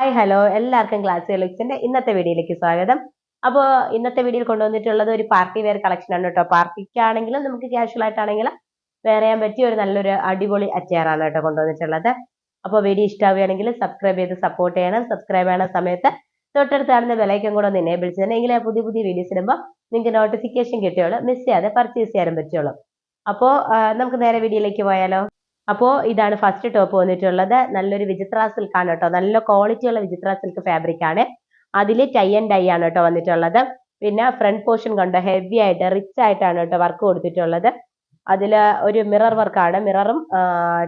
Hi hello എല്ലാവർക്കും class കളക്ഷന്റെ ഇന്നത്തെ വീഡിയോയിലേക്ക് സ്വാഗതം. അപ്പോൾ ഇന്നത്തെ വീഡിയോയിൽ കൊണ്ടുവന്നിട്ടുള്ളത് ഒരു പാർട്ടി വെയർ കളക്ഷൻ ആണ് കേട്ടോ. പാർട്ടിക്കാണെങ്കിലും നമുക്ക് ക്യാഷ്വൽ ആയിട്ടാണെങ്കിലും വേറെ ചെയ്യാൻ പറ്റിയ ഒരു നല്ലൊരു അടിപൊളി അറ്റയറാണ് കേട്ടോ കൊണ്ടുവന്നിട്ടുള്ളത്. അപ്പോൾ വീഡിയോ ഇഷ്ടമാവുകയാണെങ്കിൽ സബ്സ്ക്രൈബ് ചെയ്ത് സപ്പോർട്ട് ചെയ്യണം. സബ്സ്ക്രൈബ് ചെയ്യണ സമയത്ത് തൊട്ടടുത്ത് കാണുന്ന വിലയ്ക്കും കൂടെ ഒന്ന് എനേബിൾ ചെയ്യണം. എങ്കിലേ പുതിയ പുതിയ വീഡിയോസ് ഇടുമ്പോൾ നിങ്ങൾക്ക് നോട്ടിഫിക്കേഷൻ കിട്ടിയോളൂ മിസ് ചെയ്യാതെ പർച്ചേസ് ചെയ്യാനും പറ്റുള്ളൂ അപ്പോൾ നമുക്ക് നേരെ വീഡിയോയിലേക്ക് പോയാലോ? അപ്പോൾ ഇതാണ് ഫസ്റ്റ് ടോപ്പ് വന്നിട്ടുള്ളത്. നല്ലൊരു വിചിത്ര സിൽക്ക് ആണ് കേട്ടോ. നല്ല ക്വാളിറ്റി ഉള്ള വിചിത്ര സിൽക്ക് ഫാബ്രിക് ആണ്. അതിൽ ടൈ ആൻഡ് ഡൈ ആണ് കേട്ടോ വന്നിട്ടുള്ളത്. പിന്നെ ഫ്രണ്ട് പോർഷൻ കണ്ടോ? ഹെവി ആയിട്ട് റിച്ച് ആയിട്ടാണ് കേട്ടോ വർക്ക് കൊടുത്തിട്ടുള്ളത്. അതിൽ ഒരു മിറർ വർക്കാണ് മിററും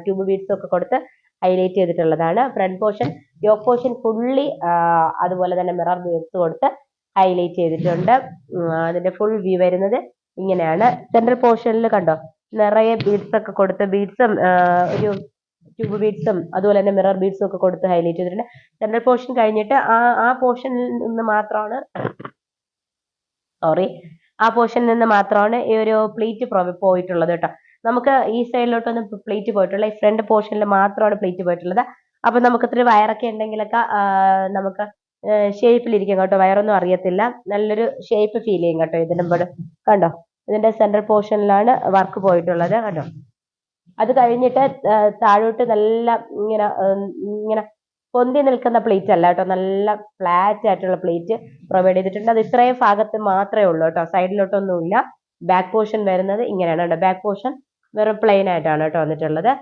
ട്യൂബ് ബീഡ്സും ഒക്കെ കൊടുത്ത് ഹൈലൈറ്റ് ചെയ്തിട്ടുള്ളതാണ്. Front portion yoke portion fully അതുപോലെ തന്നെ മിറർ ബീഡ്സ് കൊടുത്ത് ഹൈലൈറ്റ് ചെയ്തിട്ടുണ്ട്. അതിന്റെ ഫുൾ വ്യൂ വരുന്നത് ഇങ്ങനെയാണ്. സെൻട്രൽ പോർഷനിൽ കണ്ടോ? നിറയെ ബീഡ്സ് ഒക്കെ കൊടുത്ത് ബീഡ്സും ഒരു ട്യൂബ് ബീഡ്സും അതുപോലെ തന്നെ മിറർ ബീഡ്സും ഒക്കെ കൊടുത്ത് ഹൈലൈറ്റ് ചെയ്തിട്ടുണ്ട്. സെൻട്രൽ പോർഷൻ കഴിഞ്ഞിട്ട് ആ ആ പോർഷനിൽ നിന്ന് മാത്രമാണ് സോറി ആ പോർഷനിൽ നിന്ന് മാത്രമാണ് ഈ ഒരു പ്ലേറ്റ് പോയിട്ടുള്ളത് കേട്ടോ. നമുക്ക് ഈ സൈഡിലോട്ട് സൈഡിലോട്ടൊന്നും പ്ലേറ്റ് പോയിട്ടുള്ള ഈ ഫ്രണ്ട് പോർഷനിൽ മാത്രമാണ് പ്ലേറ്റ് പോയിട്ടുള്ളത്. അപ്പൊ നമുക്ക് ഇത്തിരി വയറൊക്കെ ഉണ്ടെങ്കിലൊക്കെ നമുക്ക് ഷേപ്പിലിരിക്കും കേട്ടോ. വയറൊന്നും അറിയത്തില്ല. നല്ലൊരു ഷേപ്പ് ഫീൽ ചെയ്യും കേട്ടോ ഇതിനുമ്പോൾ കണ്ടോ? ഇതിന്റെ സെൻട്രൽ പോർഷനിലാണ് വർക്ക് പോയിട്ടുള്ളത് കേട്ടോ. അത് കഴിഞ്ഞിട്ട് താഴോട്ട് നല്ല ഇങ്ങനെ ഇങ്ങനെ പൊന്തി നിൽക്കുന്ന പ്ലേറ്റ് അല്ല കേട്ടോ. നല്ല ഫ്ലാറ്റ് ആയിട്ടുള്ള പ്ലേറ്റ് പ്രൊവൈഡ് ചെയ്തിട്ടുണ്ട്. അത് ഇത്രയും ഭാഗത്ത് മാത്രമേ ഉള്ളൂ കേട്ടോ. സൈഡിലോട്ടൊന്നുമില്ല. ബാക്ക് പോർഷൻ വരുന്നത് ഇങ്ങനെയാണ് കേട്ടോ. ബാക്ക് പോർഷൻ വെറും പ്ലെയിൻ ആയിട്ടാണ് കേട്ടോ വന്നിട്ടുള്ളത്.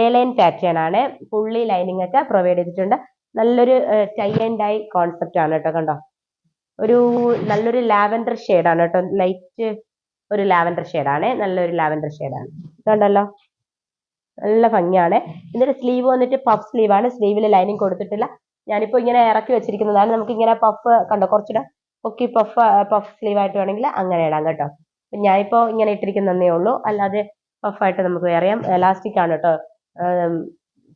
എ ലൈൻ പാറ്റേൺ ആണ്. ഫുള്ളി ലൈനിങ് ഒക്കെ പ്രൊവൈഡ് ചെയ്തിട്ടുണ്ട്. നല്ലൊരു ടൈ ആൻഡ് ഐ കോൺസെപ്റ്റ് ആണ് കേട്ടോ കണ്ടോ. ഒരു നല്ലൊരു ലാവൻഡർ ആണ് കേട്ടോ. ലൈറ്റ് ഒരു ലാവൻഡർ ആണ്. നല്ലൊരു ലാവൻഡർ ആണ്. കണ്ടല്ലോ നല്ല ഭംഗിയാണ്. ഇതിന്റെ സ്ലീവ് വന്നിട്ട് പഫ് സ്ലീവ് ആണ്. സ്ലീവിൽ ലൈനിങ് കൊടുത്തിട്ടില്ല. ഞാനിപ്പോ ഇങ്ങനെ ഇറക്കി വെച്ചിരിക്കുന്നതാണ്. നമുക്ക് ഇങ്ങനെ പഫ് കണ്ടോ? കുറച്ചുകൂടെ ഒക്കെ പഫ് പഫ് സ്ലീവ് ആയിട്ട് വേണമെങ്കിൽ അങ്ങനെ ഇടാം കേട്ടോ. ഞാനിപ്പോ ഇങ്ങനെ ഇട്ടിരിക്കുന്നതേ ഉള്ളൂ. അല്ലാതെ പഫ് ആയിട്ട് നമുക്ക് ചെയ്യാം. എലാസ്റ്റിക് ആണ് കേട്ടോ.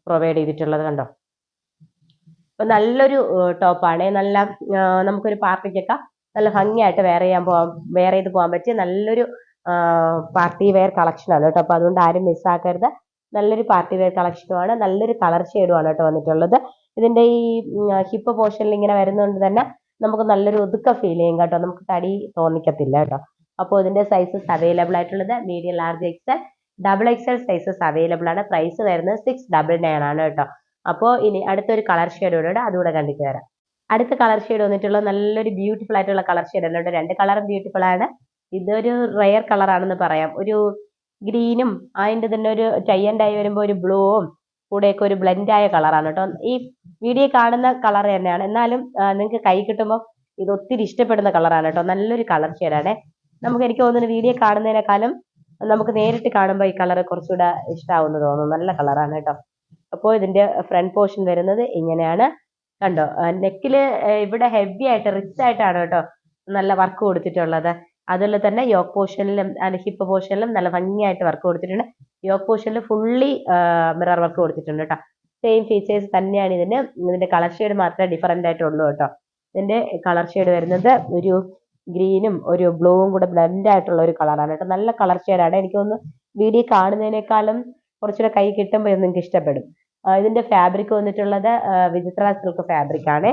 പ്രൊവൈഡ് ചെയ്തിട്ടുള്ളത് കണ്ടോ? അപ്പൊ നല്ലൊരു ടോപ്പാണ് നല്ല നമുക്കൊരു പാർട്ടിക്കൊക്കെ നല്ല ഭംഗിയായിട്ട് വെയർ ചെയ്യാൻ പോകാൻ വെയർ ചെയ്ത് പോകാൻ പറ്റിയ നല്ലൊരു പാർട്ടി വെയർ കളക്ഷൻ ആണ് കേട്ടോ. അപ്പൊ അതുകൊണ്ട് ആരും മിസ്സാക്കരുത് നല്ലൊരു പാർട്ടി വെയർ കളക്ഷനുമാണ് നല്ലൊരു കളർ ഷെയ്ഡുമാണ് കേട്ടോ വന്നിട്ടുള്ളത്. ഇതിന്റെ ഈ ഹിപ്പ് പോർഷനിൽ ഇങ്ങനെ വരുന്നതുകൊണ്ട് തന്നെ നമുക്ക് നല്ലൊരു ഒതുക്ക ഫീൽ ചെയ്യും കേട്ടോ. നമുക്ക് തടി തോന്നിക്കത്തില്ല കേട്ടോ. അപ്പോൾ ഇതിന്റെ സൈസസ് അവൈലബിൾ ആയിട്ടുള്ളത് medium large XL double XL sizes available ആണ്. പ്രൈസ് വരുന്നത് സിക്സ് ഡബിൾ നയൻ ആണ് കേട്ടോ. അപ്പോൾ ഇനി അടുത്തൊരു കളർ ഷെയ്ഡോടെ അതുകൂടെ കണ്ടിട്ട് വരാം. അടുത്ത കളർ ഷെയ്ഡ് വന്നിട്ടുള്ള നല്ലൊരു ബ്യൂട്ടിഫുൾ ആയിട്ടുള്ള കളർ ഷെയ്ഡ് ഉണ്ട് രണ്ട് കളറും ബ്യൂട്ടിഫുൾ ആണ്. ഇതൊരു റയർ കളറാണെന്ന് പറയാം. ഒരു ഗ്രീനും അതിന്റെ തന്നെ ഒരു ടൈൻഡായി വരുമ്പോൾ ഒരു ബ്ലൂവും കൂടെയൊക്കെ ഒരു ബ്ലെൻഡ് ആയ കളറാണ് കേട്ടോ. ഈ വീഡിയോ കാണുന്ന കളർ തന്നെയാണ്. എന്നാലും നിങ്ങൾക്ക് കൈ കിട്ടുമ്പോൾ ഇത് ഒത്തിരി ഇഷ്ടപ്പെടുന്ന കളറാണ് കേട്ടോ. നല്ലൊരു കളർ ഷെയ്ഡാണ് നമുക്ക് എനിക്ക് തോന്നുന്നു വീഡിയോ കാണുന്നതിനേക്കാളും നമുക്ക് നേരിട്ട് കാണുമ്പോൾ ഈ കളർ കുറച്ചുകൂടെ ഇഷ്ടമാവുമെന്ന് തോന്നുന്നു. നല്ല കളറാണ് കേട്ടോ. അപ്പോൾ ഇതിന്റെ ഫ്രണ്ട് പോർഷൻ വരുന്നത് ഇങ്ങനെയാണ്. കണ്ടോ? നെക്കിൽ ഇവിടെ ഹെവി ആയിട്ട് റിച്ച് ആയിട്ടാണ് കേട്ടോ നല്ല വർക്ക് കൊടുത്തിട്ടുള്ളത്. അതുപോലെ തന്നെ യോക്ക് പോർഷനിലും ഹിപ്പ് പോർഷനിലും നല്ല ഭംഗിയായിട്ട് വർക്ക് കൊടുത്തിട്ടുണ്ട്. യോക്ക് പോർഷനിൽ ഫുള്ളി മിറർ വർക്ക് കൊടുത്തിട്ടുണ്ട് കേട്ടോ. സെയിം ഫീച്ചേഴ്സ് തന്നെയാണ് ഇതിന്. ഇതിന്റെ കളർ ഷെയ്ഡ് മാത്രമേ ഡിഫറെന്റ് ആയിട്ടുള്ളൂ കേട്ടോ. ഇതിന്റെ കളർ ഷെയ്ഡ് വരുന്നത് ഒരു ഗ്രീനും ഒരു ബ്ലൂവും കൂടെ ബ്ലെൻഡ് ആയിട്ടുള്ള ഒരു കളറാണ് കേട്ടോ. നല്ല കളർ ഷെയ്ഡാണ് എനിക്ക് തോന്നുന്നു വീഡിയോ കാണുന്നതിനേക്കാളും കുറച്ചുകൂടെ കൈ കിട്ടുമ്പോൾ നിങ്ങൾക്ക് ഇഷ്ടപ്പെടും. ഇതിന്റെ ഫാബ്രിക് വന്നിട്ടുള്ളത് വിചിത്ര സിൽക്ക് ഫാബ്രിക് ആണ്.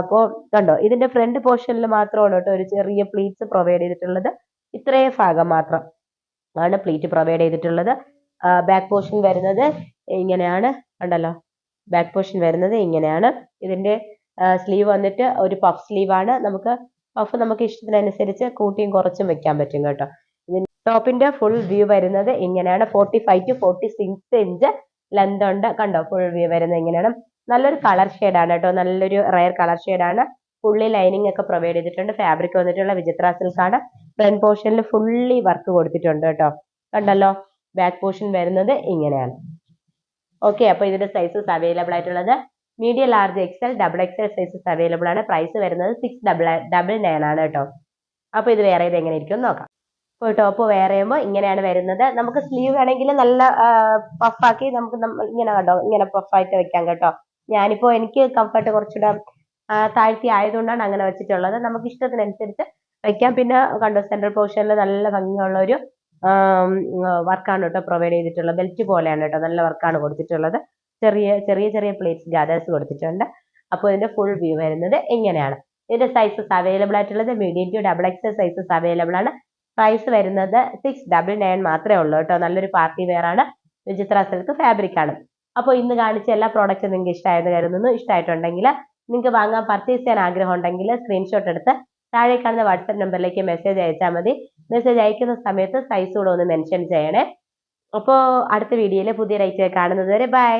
അപ്പോൾ കണ്ടോ ഇതിന്റെ ഫ്രണ്ട് പോർഷനിൽ മാത്രമാണ് കേട്ടോ ഒരു ചെറിയ പ്ലീറ്റ്സ് പ്രൊവൈഡ് ചെയ്തിട്ടുള്ളത്. ഇത്രയും ഭാഗം മാത്രം ആണ് പ്ലീറ്റ് പ്രൊവൈഡ് ചെയ്തിട്ടുള്ളത്. ബാക്ക് പോർഷൻ വരുന്നത് ഇങ്ങനെയാണ്. കണ്ടല്ലോ ബാക്ക് പോർഷൻ വരുന്നത് ഇങ്ങനെയാണ്. ഇതിന്റെ സ്ലീവ് വന്നിട്ട് ഒരു പഫ് സ്ലീവ് ആണ്. നമുക്ക് പഫ് നമുക്ക് ഇഷ്ടത്തിനനുസരിച്ച് കൂട്ടിയും കുറച്ചും വെക്കാൻ പറ്റും കേട്ടോ. ഇതിന്റെ ടോപ്പിന്റെ ഫുൾ വ്യൂ വരുന്നത് ഇങ്ങനെയാണ്. Forty five to forty six inch length ഉണ്ട്. കണ്ടോ? ഫുൾ വ്യൂ വരുന്നത് ഇങ്ങനെയാണ് നല്ലൊരു കളർ ആണ് കേട്ടോ. നല്ലൊരു റയർ കളർ ആണ്. ഫുള്ളി ലൈനിങ് ഒക്കെ പ്രൊവൈഡ് ചെയ്തിട്ടുണ്ട്. ഫാബ്രിക് വന്നിട്ടുള്ള വിചിത്ര സിൽക്കാണ് ഫ്രണ്ട് പോർഷനിൽ ഫുള്ളി വർക്ക് കൊടുത്തിട്ടുണ്ട് കേട്ടോ. കണ്ടല്ലോ? ബാക്ക് പോർഷൻ വരുന്നത് ഇങ്ങനെയാണ്. ഓക്കെ അപ്പൊ ഇതിന്റെ സൈസസ് അവൈലബിൾ ആയിട്ടുള്ളത്. Medium large XL double XL sizes available ആണ്. പ്രൈസ് വരുന്നത് സിക്സ് ഡബിൾ ഡബിൾ നയൻ ആണ് കേട്ടോ. അപ്പൊ ഇത് വേറെ ഇത് എങ്ങനെ ഇരിക്കും നോക്കാം. ഇപ്പോൾ ടോപ്പ് വേറെയുമ്പോൾ ഇങ്ങനെയാണ് വരുന്നത്. നമുക്ക് സ്ലീവ് വേണമെങ്കിൽ നല്ല പഫാക്കി നമുക്ക് ഇങ്ങനെ കേട്ടോ ഇങ്ങനെ പഫായിട്ട് വെക്കാം കേട്ടോ. ഞാനിപ്പോൾ എനിക്ക് കംഫർട്ട് കുറച്ചുകൂടെ താഴ്ത്തി ആയതുകൊണ്ടാണ് അങ്ങനെ വെച്ചിട്ടുള്ളത്. നമുക്ക് ഇഷ്ടത്തിനനുസരിച്ച് വെക്കാം. പിന്നെ കണ്ടോ സെൻട്രൽ പോർഷനിൽ നല്ല ഭംഗിയുള്ള ഒരു വർക്കാണ് കേട്ടോ പ്രൊവൈഡ് ചെയ്തിട്ടുള്ളത്. ബെൽറ്റ് പോലെയാണ് കേട്ടോ നല്ല വർക്കാണ് കൊടുത്തിട്ടുള്ളത്. ചെറിയ ചെറിയ ചെറിയ പ്ലേറ്റ്സ് ഗാദേഴ്സ് കൊടുത്തിട്ടുണ്ട്. അപ്പോൾ ഇതിന്റെ ഫുൾ വ്യൂ വരുന്നത് ഇങ്ങനെയാണ്. ഇതിന്റെ സൈസസ് അവൈലബിൾ ആയിട്ടുള്ളത് medium to double XL sizes available ആണ്. പ്രൈസ് വരുന്നത് സിക്സ് ഡബിൾ നയൻ മാത്രമേ ഉള്ളൂ കേട്ടോ. നല്ലൊരു പാർട്ടി വെയർ ആണ്. വിചിത്ര സിൽക്ക് ഫാബ്രിക് ആണ്. അപ്പോൾ ഇന്ന് കാണിച്ച എല്ലാ പ്രോഡക്റ്റും നിങ്ങൾക്ക് ഇഷ്ടമായെന്ന് കരുതുന്നു. ഇഷ്ടമായിട്ടുണ്ടെങ്കിൽ നിങ്ങൾക്ക് വാങ്ങാൻ പർച്ചേസ് ചെയ്യാൻ ആഗ്രഹം ഉണ്ടെങ്കിൽ സ്ക്രീൻഷോട്ട് എടുത്ത് താഴെ കാണുന്ന വാട്സപ്പ് നമ്പറിലേക്ക് മെസ്സേജ് അയച്ചാൽ മതി. മെസ്സേജ് അയക്കുന്ന സമയത്ത് സൈസ് കൂടെ ഒന്ന് മെൻഷൻ ചെയ്യണേ. അപ്പോൾ അടുത്ത വീഡിയോയിൽ പുതിയ റൈറ്റ് കാണുന്നത് വരെ ബൈ